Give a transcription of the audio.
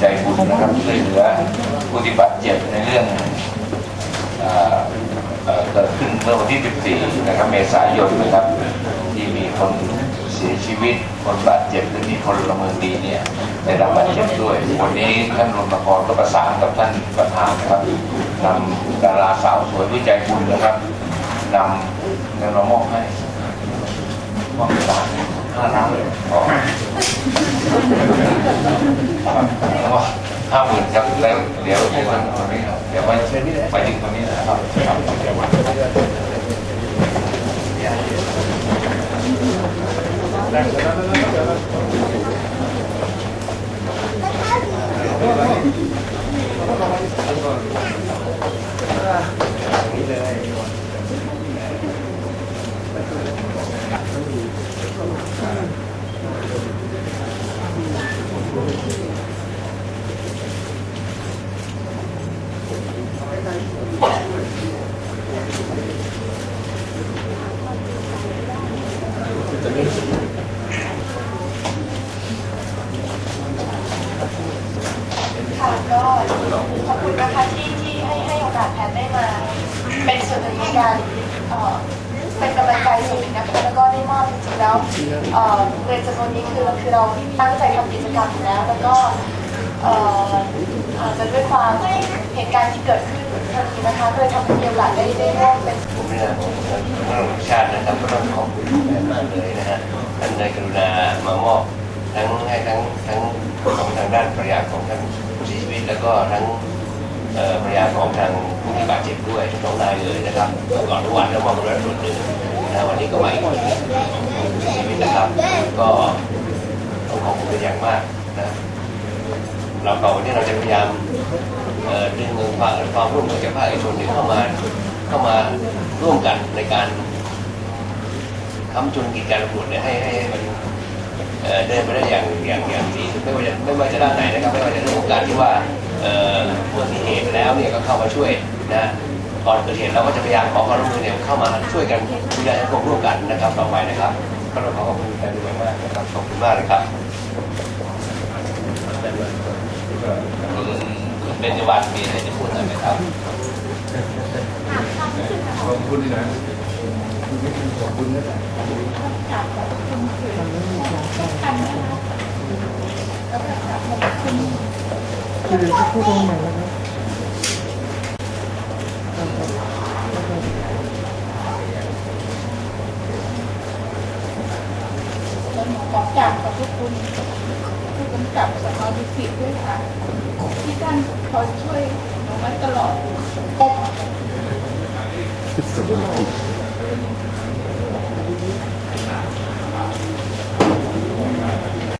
ใจบุญนะครับช่วยเหลือผู้ที่บาดเจ็บในเรื่องอ่อเอ่อเกิดขึ้นเมื่อวันที่ 14 นะครับ เมษายนนะครับ ที่มีคนเสียชีวิต คนบาดเจ็บหรือมีพลเมืองดีเนี่ยได้รับบาดเจ็บด้วย วันนี้ท่านรณกรก็ประสานกับท่านประธานนะครับนำดาราสาวสวยวิจัยบุญนะครับนำเงินมามอบให้มอบสามห้าล้านเลยอ๋อ ห้าหมื่นครับแล้วเดี๋ยวที่มันตรงนี้ครับเดี๋ยว ไปไปถึงตรงนี้นะครับครับ ค่ะก็ขอบคุณนะคะที่ที่ให้ให้โอกาสแพทย์ได้มา เป็นส่วนหนึ่งในการเอ่อเป็นกำลังใจส่วนหนึ่งนะคะแล้วก็ได้มอบจริงๆแล้วเอ่อเงินจำนวนนี้คือคือเราตั้งใจทำกิจกรรมอยู่แล้ว แล้วก็เอ่ออาจจะด้วยความเหตุการณ์ที่เกิดขึ้นพอดีนะคะก็เลยทำให้เดียวหลักได้ได้ร่วมเป็น ผมในนามของทางพระราชาตินะครับก็ต้องขอบคุณแม่ เลยนะฮะท่านได้กรุณามามอบทั้งให้ทั้งทั้งของทางด้านภรรยาของท่านผู้เสียชีวิต แล้วก็ทั้งเอ่อภรรยาของทางผู้ที่บาดเจ็บด้วยทั้งสองนายเลยนะครับก่อนทุกวันแล้วมอบเงินส่วนหนึ่งนะวันนี้ก็มาอีกคนหนึ่งของผู้เสียชีวิตนะครับ ก็ต้องขอบคุณเป็นอย่างมากนะเราต่อวันนี้เราจะพยายามเอ่อดึงความความร่วมมือจากภาคเอกชนนี่ยเข้ามาเข้ามาร่วมกันในการ ค้ำจุนกิจการตำรวจเนี่ยให้ให้ให้มันเดินไปได้อย่างอย่างอย่างดีไม่ว่าจะไม่ว่าจะด้านไหนนะครับไม่ว่าจะเรื่องของการที่ว่าเอ่อเมื่เหตุแล้วเนี่ยก็เข้ามาช่วยนะก่อนเกิดเหตุเราก็จะพยายามขอความร่วมมือเนี่ยเข้ามาช่วยกันดูแลสังคมร่วมกันนะครับต่อไปนะครับก็ต้องขอขอบคุณแทนด้วยมากนะครับขอบคุณมากเลยครับคุณเบญจวรรณมีอะไรจะพูดหน่อยไหมครับขอบคุณนะ คุณนะคือจะพูดตรงไหนแล้วครับขอกราบขอบคุณผู้กำกับสนดุสิตด้วยค่ะ ที่ท่านคอยช่วยหนูมาตลอดสวัสดี Thank you.